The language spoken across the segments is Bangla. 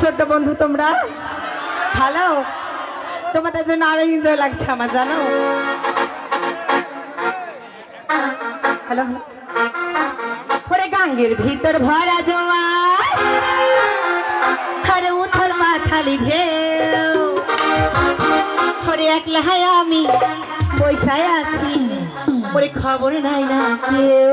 ছোট্ট বন্ধু তোমরা? ভালো? তোমাদের জন্য আরও এনজয় লাগছে আমার, জানো? হ্যালো পরে গাঙ্গের ভিতর ভরা জোয়ার আরে উথল মাথালি ঢেউ। পরে একলা হায় আমি বৈশায় আছি পরে খবর নাই না কেউ।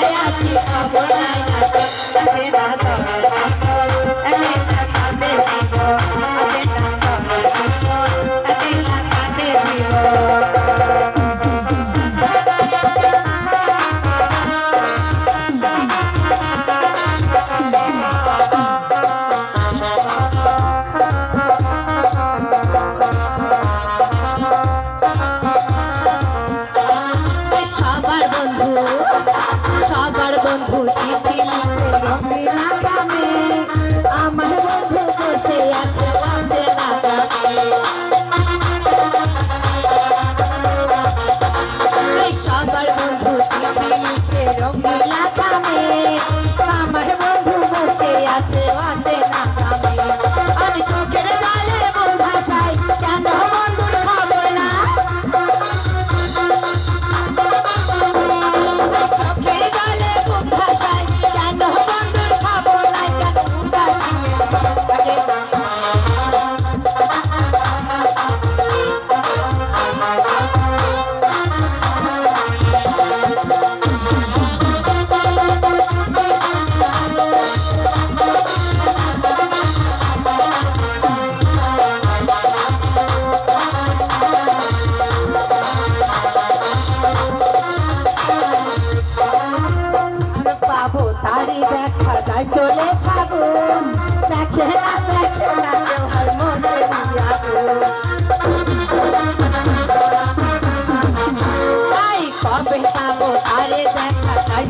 আমার বন্ধু বসে আছে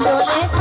đồ